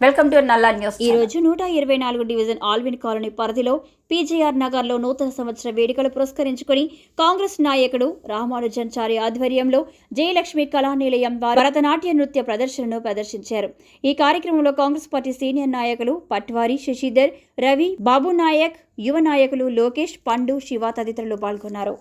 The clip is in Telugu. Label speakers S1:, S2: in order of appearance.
S1: వెల్కమ్ టు నల్లా న్యూస్
S2: ఈ రోజు నూట ఇరవై నాలుగు డివిజన్ ఆల్విన్ కాలనీ పరిధిలో పీజీఆర్ నగర్లో నూతన సంవత్సర వేడుకలు పురస్కరించుకుని కాంగ్రెస్ నాయకుడు రామానుజన్చారి ఆధ్వర్యంలో జయలక్ష్మి కళానిలయం వారు భరతనాట్య నృత్య ప్రదర్శనను ప్రదర్శించారు. ఈ కార్యక్రమంలో కాంగ్రెస్ పార్టీ సీనియర్ నాయకులు పట్వారి శశిధర్ రవి బాబు నాయక్ యువ నాయకులు లోకేష్ పండు శివ తదితరులు పాల్గొన్నారు.